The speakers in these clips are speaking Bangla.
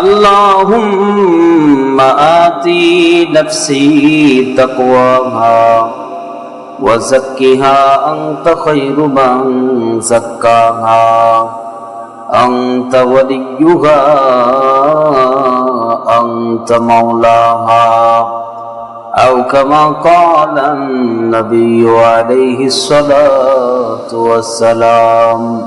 اللهم آتي نفسي تقواها وزكها أنت خير من زكاها أنت وليها أنت مولاها أو كما قال النبي عليه الصلاة والسلام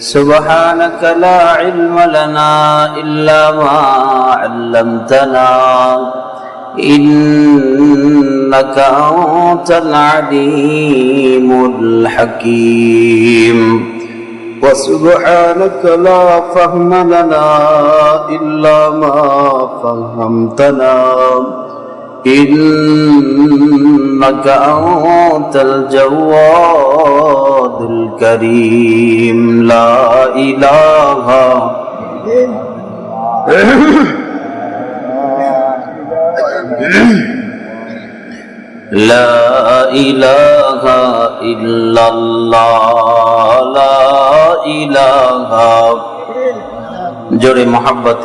سبحانك لا علم لنا إلا ما علمتنا. إنك أنت العليم الحكيم. وسبحانك لا فهم لنا إلا ما فهمتنا. إنك أنت الجواد الكريم. لا إله لا إله إلا الله. لا إله. جوڑے محبت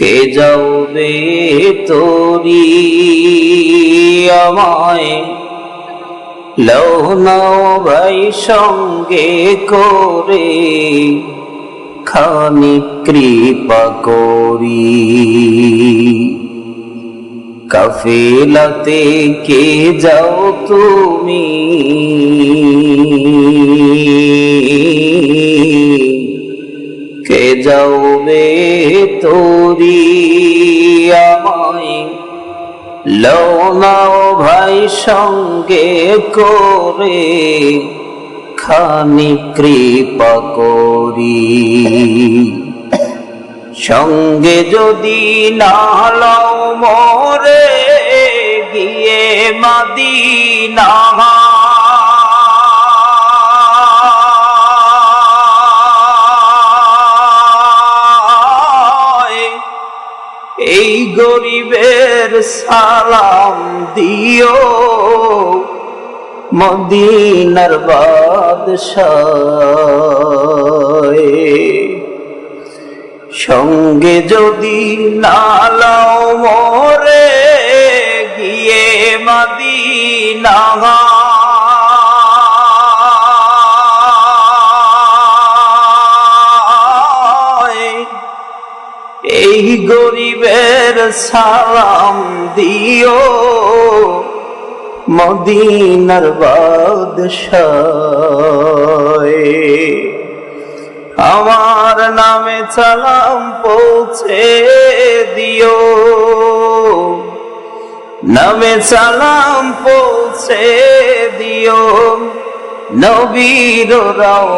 কে যাওবে তোরি আমায়? লৌনাও ভাই সঙ্গে করে খানি কৃপা করি। কাফেলাতে কে যাও তুমি? কে যাওবে তোরি আমায় লৌনাও ভাই সঙ্গে করে খানি কৃপা করি। সঙ্গে যদি না লও মরে গিয়ে মাদিনা গরিবের সালাম দিও। মদিনার বাদশাহ সঙ্গে যদি নালাও মরে গিয়ে মদিনা এই গরিবের সালাম দিও মদিনার বাদশাহ আমার নামে সালাম পৌঁছে দিও। নামে সালাম পৌঁছে দিও নবীর রাও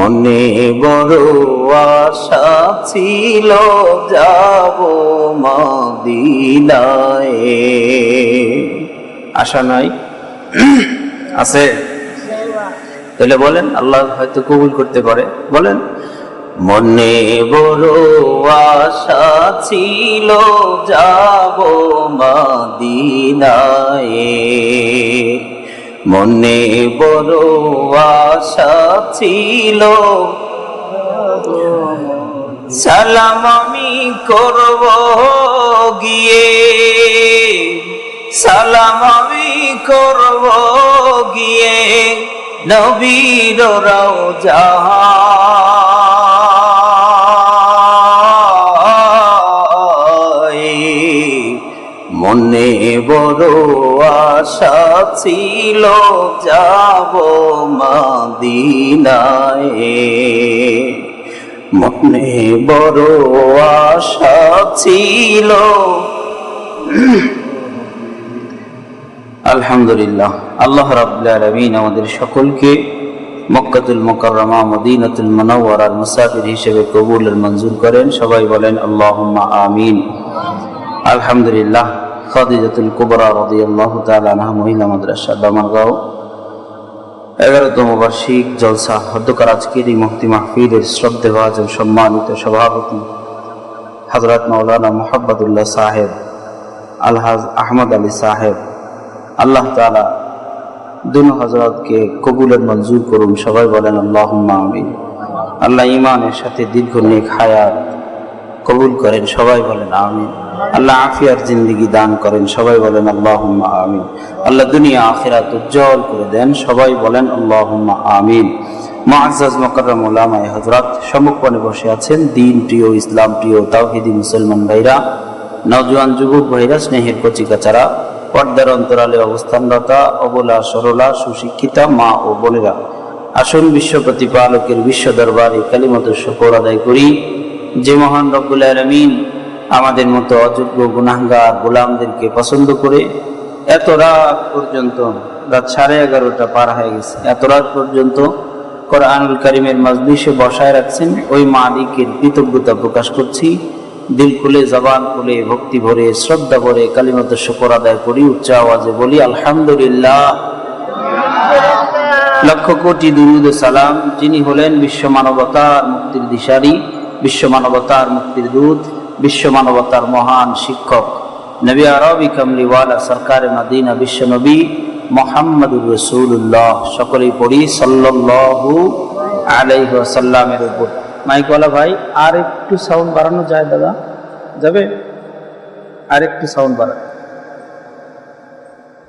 মনে বড় আশা ছিল, যাব মদিনায়। আশা নাই? আছে? তাহলে বলেন, আল্লাহ হয়তো কবুল করতে পারে। বলেন, মনে বড় আশা ছিল, যাব মদিনায়। মনে বড় আশা ছিল। সালাম আমি করব গিয়ে। সালাম আমি করব গিয়ে। নবীর রাউজাহায় বড় আশা ছিল যাব মদিনায়। মনে বড় আশা ছিল। আলহামদুলিল্লাহ, আল্লাহ রাব্বুল আলামিন আমাদের সকলকে মক্কাতুল মুকাররমা, মদিনাতুল মুনাওয়ারার মুসাফির হিসেবে কবুলের মঞ্জুর করেন। সবাই বলেন আল্লাহুম্মা আমিন। আলহামদুলিল্লাহ খাদিজাতুল কুবরা রাদিয়াল্লাহু তাআলা আনহা মহিলা মাদ্রাসা দামারগাঁও এগারোতম বার্ষিক জলসা, হদ্দকার আজকের এই মুক্তি মাহফিলের শ্রদ্ধে ভাজন সম্মানিত সভাপতি হজরত মৌলানা মোহাম্মদুল্লাহ সাহেব, আলহাজ আহমদ আলী সাহেব। আল্লাহ তালা দুন হজরতকে কবুলের মঞ্জুর করুন, সবাই বলেন আল্লাহ আমিন। আল্লাহ ইমানের সাথে দীর্ঘ নেক হায়াত কবুল করেন, সবাই বলেন আমিন। আল্লাহ আফিয়ার জিন্দিগি দান করেন, সবাই বলেন আল্লাহ আমিন। আল্লাহ দুনিয়া, আখিরাত উজ্জ্বল করে দেন, সবাই বলেন আল্লাহ আমিন। মাআজ মকরম ওলামায় হজরত সম্মুখপানে বসে আছেন দিন প্রিয় ইসলাম প্রিয় তাওহিদি মুসলমান ভাইরা, নওজোয়ান যুবক ভাইরা, স্নেহের কচিকাচারা, পর্দার অন্তরালে অবস্থানরতা, অবলা সরলা, সুশিক্ষিতা মা ও বোনেরা। আসুন বিশ্ব প্রতিপালকের বিশ্ব দরবারে কালিমত শকর আদায় করি। যে মহান রব্বুল আলমিন আমাদের মতো অযোগ্য গুনাহগার গোলামদেরকে পছন্দ করে এত রাত পর্যন্ত, রাত সাড়ে এগারোটা পার হয়ে গেছে, এত রাত পর্যন্ত কোরআনুল করিমের মাজলিসে বসায় রাখছেন, ওই মালিকের কৃতজ্ঞতা প্রকাশ করছি, দিল খুলে, জবান খুলে, ভক্তি ভরে, শ্রদ্ধা ভরে, কালিমত শুকর আদায় করি, উচ্চ আওয়াজে বলি, আলহামদুলিল্লাহ। লক্ষ কোটি দুরুদ সালাম। যিনি হলেন বিশ্ব মানবতার মুক্তির দিশারি, বিশ্ব মানবতার মুক্তির দূত। বিশ্ব মানবতার মহান শিক্ষক, নবী আরবি কামলিওয়ালা সরকার বিশ্ব নবী মোহাম্মদুর রসুল্লাহ সকলেই পড়ি সাল্লাল্লাহু আলাইহি ওয়াসাল্লামের উপর। মাইকওয়ালা ভাই আর একটু সাউন্ড বাড়ানো যায় দাদা? যাবে? আর একটু সাউন্ড বাড়ানো।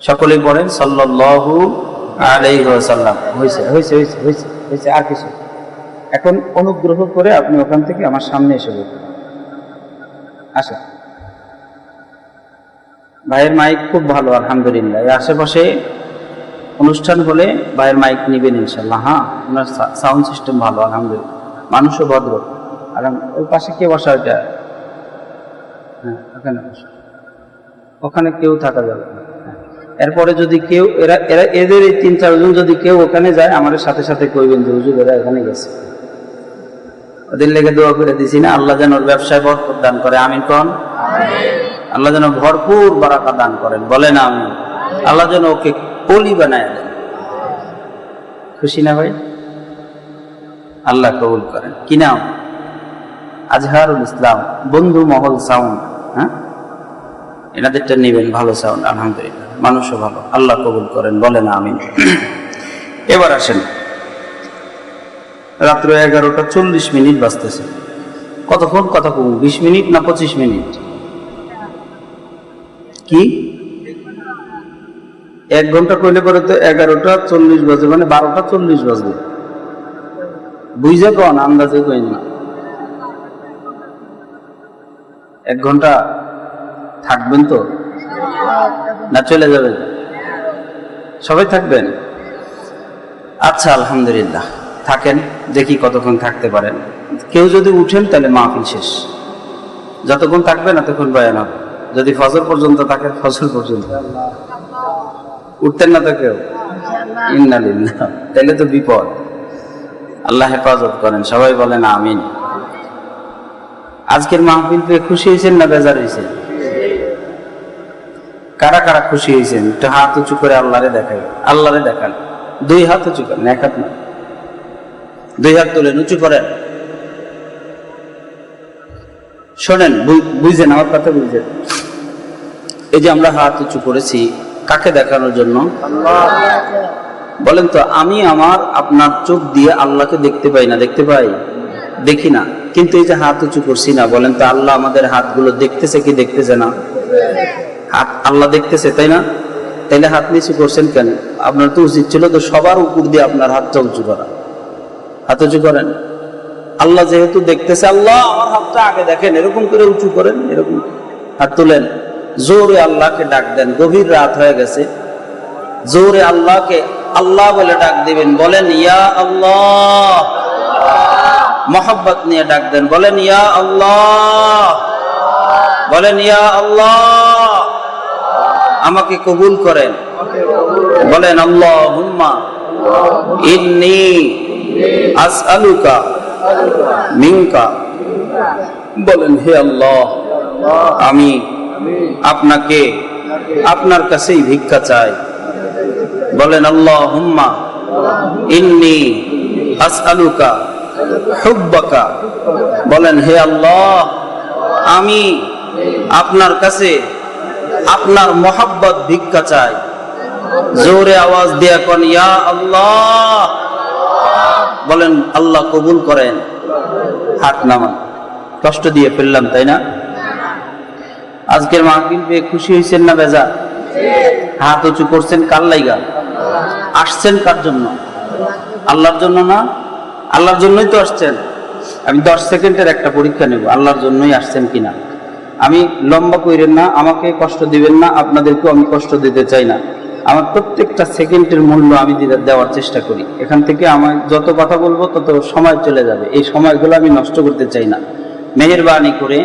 সকলেই পড়েন সাল্লাল্লাহু আলাইহি ওয়াসাল্লাম। হয়েছে হয়েছে হয়েছে হয়েছে হয়েছে আর কিছু। এখন অনুগ্রহ করে আপনি ওখান থেকে আমার সামনে এসে বলুন। আসেন ভাইয়ের মাইক খুব ভালো, আলহামদুলিল্লাহ। আশেপাশে অনুষ্ঠান হলে ভাইয়ের মাইক নিবেন ইনশাল্লাহ হ্যাঁ ওনার সাউন্ড সিস্টেম ভালো, আলহামদুলিল্লাহ। মানুষও ভদ্র। আর ওই পাশে কে বসা ওইটা? হ্যাঁ ওখানে ওখানে কেউ থাকা যাবে হ্যাঁ। এরপরে যদি কেউ, এরা এরা, এদের এই তিন চারজন যদি কেউ ওখানে যায়, আমাদের সাথে সাথে কইবেন যে, হুজুর, এরা এখানে গেছে। ওদের লেগে দোয়া করে দিছি না আল্লাহ যেন ওর ব্যবসায় বরকত দান করে আমিন কন? আল্লাহ যেন ভরপুর বারাকা দান করেন বলেন আমি আল্লাহ যেন ওকে কলি বানায় দেন। খুশি না ভাই? আল্লাহ কবুল করেন। কি নাম? আজহারুল ইসলাম বন্ধু মহল সাউন্ড হ্যাঁ? এনাদেরটা নেবেন ভালো সাউন্ড আলহামদুলিল্লাহ। মানুষও ভালো আল্লাহ কবুল করেন বলেন আমিন। এবার আসেন। রাত্র এগারোটা চল্লিশ মিনিট বাজতেছে। কতক্ষণ? কথা কম বিশ মিনিট না পঁচিশ মিনিট? কি? এক ঘণ্টা কইলে পরে তো এগারোটা চল্লিশ বাজে মানে বারোটা চল্লিশ বাজবে বুঝে কন? আন্দাজে কইন না। এক ঘণ্টা থাকবেন তো? না চলে যাবেন? সবাই থাকবেন? আচ্ছা আলহামদুলিল্লাহ। থাকেন, দেখি কতক্ষণ থাকতে পারেন। কেউ যদি উঠেন, তাহলে মাহফিল শেষ। যতক্ষণ থাকবেন এতক্ষণ বয়ান হবে। যদি ফজর পর্যন্ত থাকে, ফজর পর্যন্ত। উঠতেন না তো কেউ? তাহলে তো বিপদ। আল্লাহ হেফাজত করেন, সবাই বলেন আমিন। আজকের মাহফিল পেয়ে খুশি হয়েছেন না বেজার হয়েছেন? কারা কারা খুশি হয়েছেন? একটু হাত উঁচু করে আল্লাহরে দেখাই। আল্লাহরে দেখান। দুই হাত উঁচু করেন, এক হাত না। দুই হাত তুলেন উঁচু করেন। শোনেন বু- বুঝছেন আমার কথা বুঝছেন এই যে আমরা হাত উঁচু করেছি কাকে দেখানোর জন্য? বলেন তো আমি আমার আপনার চোখ দিয়ে আল্লাহকে দেখতে পাই না দেখতে পাই? দেখি না। কিন্তু এই যে হাত উঁচু করছি না বলেন তো আল্লাহ আমাদের হাতগুলো দেখতেছে কি দেখতেছে না? হাত আল্লাহ দেখতেছে তাই না? তাইলে হাত নিচু করছেন কেন? আপনার তো উচিত ছিল তো সবার উপর দিয়ে আপনার হাতটা উঁচু করা। হাত উঁচু করেন। আল্লাহ যেহেতু দেখতেছে আল্লাহ, আমার হাতটা আগে দেখেন, এরকম করে উঁচু করেন, এরকম হাত তুলেন। জোরে আল্লাহকে ডাক দেন, গভীর রাত হয়ে গেছে। জোরে আল্লাহকে আল্লাহ বলে ডাক দিবেন, বলেন, ইয়া আল্লাহ। মোহাব্বত নিয়ে ডাক দেন, বলেন, ইয়া আল্লাহ। বলেন, ইয়া আল্লাহ। আমাকে কবুল করেন। বলেন আল্লাহ হুম্মা ইন্নি আসআলুকা মিনকা বলেন, হে আল্লাহ, আমি আপনাকে আপনার কাছেই ভিক্ষা চাই। বলেন আল্লাহ হুম্মা ইন্নি আসআলুকা হুব্বাকা। বলেন, হে আল্লাহ, আমি আপনার কাছে আপনার মোহাব্বত ভিক্ষা চাই। জোরে আওয়াজ দিয়া কন, ইয়া আল্লাহ। বলেন, আল্লাহ কবুল করেন। হাত নামান। কষ্ট দিয়ে ফেললাম, তাই না? আজকের মাহফিল পেয়ে খুশি হয়েছেন না বেজা হাত উঁচু করছেন কার লাইগা? আসছেন কার জন্য? আল্লাহর জন্য না? আল্লাহর জন্যই তো আসছেন। আমি দশ সেকেন্ডের একটা পরীক্ষা নেব, আল্লাহর জন্যই আসছেন কিনা? আমি লম্বা কইরেন না, আমাকে কষ্ট দিবেন না, আপনাদেরকেও আমি কষ্ট দিতে চাই না। আমার প্রত্যেকটা সেকেন্ডের মূল্য আমি দেওয়ার চেষ্টা করি। এখান থেকে আমার যত কথা বলব, তত সময় চলে যাবে। এই সময়গুলো আমি নষ্ট করতে চাই না। মেহেরবানি করে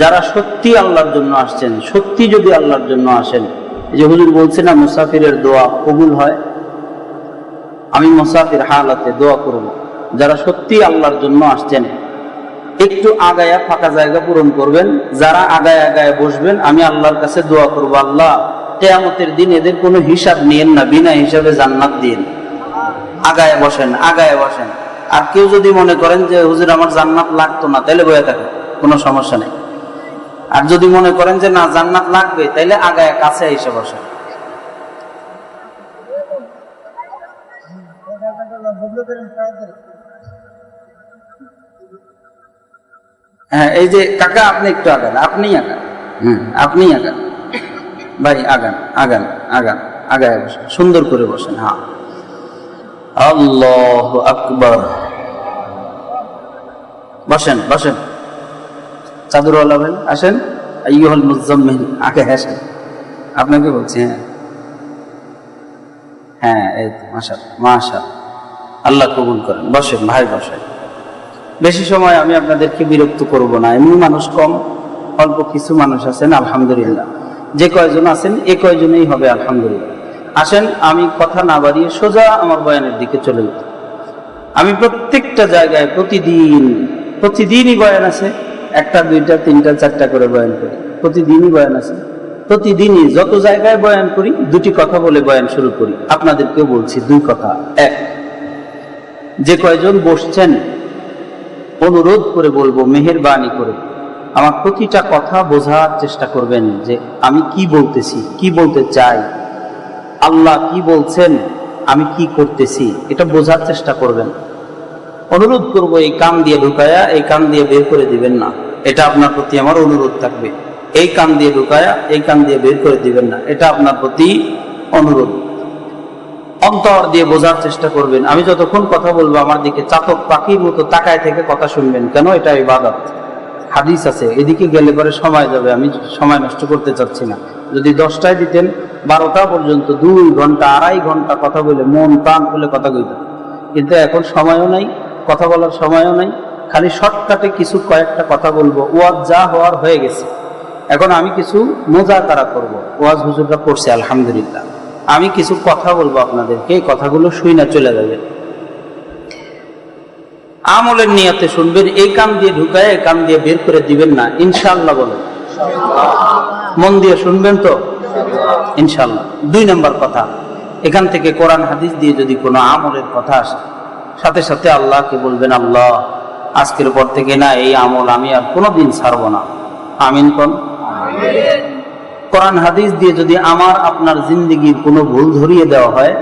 যারা সত্যি আল্লাহর জন্য আসছেন, সত্যি যদি আল্লাহর জন্য আসেন যে হুজুর বলছে না, মুসাফিরের দোয়া কবুল হয়? আমি মুসাফির হালাতে দোয়া করব। যারা সত্যি আল্লাহর জন্য আসছেন, একটু আগায়া ফাঁকা জায়গা পূরণ করবেন। যারা আগায় আগায় বসবেন, আমি আল্লাহর কাছে দোয়া করব, আল্লাহ কেয়ামতের দিন এদের কোনো হিসাব নিয়েন না বিনা হিসাবে জান্নাত দিন আগায় বসেন আগায় বসেন। আর কেউ যদি মনে করেন যে হুজুর আমার জান্নাত লাগতো না তাহলে বয়ে থাকে কোনো সমস্যা নেই। আর যদি মনে করেন যে না জান্নাত লাগবে তাহলে আগায় কাছে এসে বসেন। হ্যাঁ এই যে কাকা আপনি একটু আগান আপনি আগান। হম আপনি আগান। ভাই, আগান আগান আগান, আগায় বসেন সুন্দর করে বসেন হ্যাঁ আল্লাহ আকবর। বসেন বসেন। চাদরওয়ালা ভাই, আসেন। আইয়ুহাল মুজাম্মিল আগে আসেন আপনাকে বলছি হ্যাঁ। হ্যাঁ এই তো মাশা মাশা আল্লাহ কবুল করেন। বসেন, ভাই, বসেন। বেশি সময় আমি আপনাদেরকে বিরক্ত করব না। এমনি মানুষ কম, অল্প কিছু মানুষ আছেন, আলহামদুলিল্লাহ। যে কয়জন আছেন, এ কয়জনেই হবে, আলহামদুলিল্লাহ। আসেন, আমি কথা না বাড়িয়ে সোজা আমার বয়ানের দিকে চলে যেতে আমি প্রত্যেকটা জায়গায় প্রতিদিন, প্রতিদিনই বয়ান আছে, একটা, দুইটা, তিনটা, চারটা করে বয়ান করি। প্রতিদিনই বয়ান আছে। প্রতিদিনই যত জায়গায় বয়ান করি, দুটি কথা বলে বয়ান শুরু করি। আপনাদেরকেও বলছি দুই কথা। এক, যে কয়জন বসছেন, অনুরোধ করে বলব, মেহেরবানি করে। আমার প্রতিটা কথা বোঝার চেষ্টা করবেন যে আমি কি বলতেছি, কি বলতে চাই, আল্লাহ কি বলছেন, আমি কি করতেছি, এটা বোঝার চেষ্টা করবেন। অনুরোধ করব এই কান দিয়ে ঢুকায়া এই কান দিয়ে বের করে দিবেন না। এটা আপনার প্রতি আমার অনুরোধ থাকবে। এই কান দিয়ে ঢুকায়া এই কান দিয়ে বের করে দিবেন না। এটা আপনার প্রতি অনুরোধ। অন্তর দিয়ে বোঝার চেষ্টা করবেন। আমি যতক্ষণ কথা বলব, আমার দিকে চাতক পাখির মতো তাকায় থেকে কথা শুনবেন। কেন? এটা ইবাদত। হাদিস আছে, এদিকে গেলে পরে সময় যাবে, আমি সময় নষ্ট করতে চাচ্ছি না। যদি দশটায় দিতেন, বারোটা পর্যন্ত, দুই ঘণ্টা, আড়াই ঘণ্টা কথা বলে, মন প্রাণ খুলে কথা কইতাম কিন্তু এখন সময়ও নাই, কথা বলার সময়ও নাই, খালি শর্টকাটে কিছু কয়েকটা কথা বলব। ওয়াজ যা হওয়ার হয়ে গেছে। এখন আমি কিছু মোজা তারা করব। ওয়াজ হুজুররা করছে আলহামদুলিল্লাহ। আমি কিছু কথা বলব আপনাদেরকে, এই কথাগুলো শুই না চলে যাবে। আমলের নিয়তে শুনবেন এই কান দিয়ে ঢুকায় এই কান দিয়ে বের করে দিবেন না। ইনশাল্লাহ বলেন। মন দিয়ে শুনবেন তো? ইনশাল্লাহ দুই নম্বর কথা এখান থেকে কোরআন হাদিস দিয়ে যদি কোনো আমলের কথা আসে সাথে সাথে আল্লাহকে বলবেন আল্লাহ আজকের পর থেকে না এই আমল আমি আর কোনোদিন ছাড়বো না। আমিন কোন? কোরআন হাদিস দিয়ে যদি আমার আপনার জিন্দগির কোনো ভুল ধরিয়ে দেওয়া হয়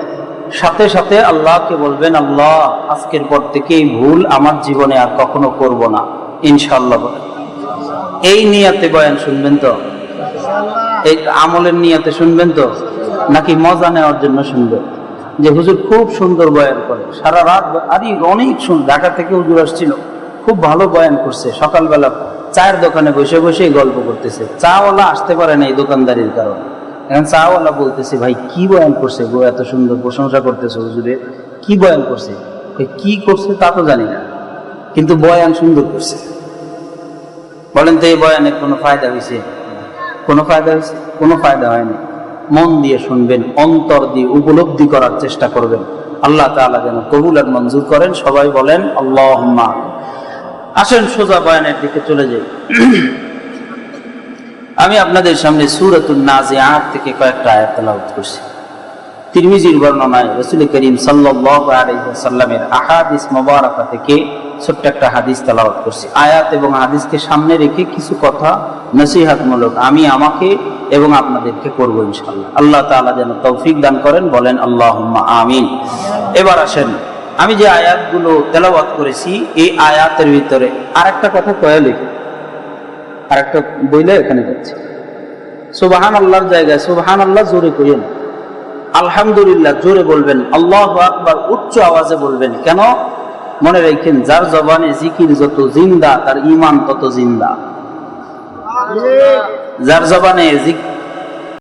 সাথে সাথে আল্লাহকে বলবেন, আল্লাহ, আজকের পর থেকে এই ভুল আমার জীবনে আর কখনো করব না। ইনশাল্লাহ এই নিয়াতে বয়ান শুনবেন তো? এই আমলের নিয়াতে শুনবেন তো? নাকি মজা নেওয়ার জন্য শুনবেন? যে হুজুর খুব সুন্দর বয়ান করে। সারা রাত আরে অনেক ঢাকা থেকে হুজুর আসছিল। খুব ভালো বয়ান করছে। সকালবেলা চায়ের দোকানে বসে বসে গল্প করতেছে। চাওয়ালা আসতে পারে না এই দোকানদারির কারণে। এখন চাওয়ালা বলতেছে, ভাই, কি বয়ান করছে গো? এত সুন্দর প্রশংসা করতেছে হুজুরে। কি বয়ান করছে? কি করছে তা তো জানি না, কিন্তু বয়ান সুন্দর করছে। বলেন তো, এই বয়ানে কোনো ফায়দা হয়েছে কোনো ফায়দা হয়েছে কোনো ফায়দা হয়নি। মন দিয়ে শুনবেন, অন্তর দিয়ে উপলব্ধি করার চেষ্টা করবেন। আল্লাহ তাআলা যেন কবুল আর মঞ্জুর করেন। সবাই বলেন আল্লাহ আসেন, সোজা বয়ানের দিকে চলে যাই। আমি আপনাদের সামনে সুরাতুল নাজিআত থেকে কয়েকটা আয়াত তেলাওয়াত করছি। তিরমিজির বর্ণনায় রসুল করিম আলাইহি আহাদিস মোবারকা থেকে ছোট্ট একটা হাদিস তেলাওয়াত করছি। আয়াত এবং হাদিসকে সামনে রেখে কিছু কথা নসিহাতমূলক আমি আমাকে এবং আপনাদেরকে করব ইনশাল্লাহ আল্লাহ তাআলা যেন তৌফিক দান করেন, বলেন আল্লাহুম্মা আমিন। এবার আসেন, আমি যে আয়াতগুলো তেলাওয়াত করেছি, এই আয়াতের ভিতরে আরেকটা কথা কয়ে লিখে। আরেকটা বইলে এখানে যাচ্ছে। সুবাহান আল্লাহর জায়গায় সুবাহান আল্লাহ জোরে করিয়েন আলহামদুলিল্লাহ জোরে বলবেন আল্লাহ আকবার উচ্চ আওয়াজে বলবেন। কেন? মনে রাখেন যার জবানে জিকির যত জিন্দা তার ইমান তত জিন্দা। যার জবানে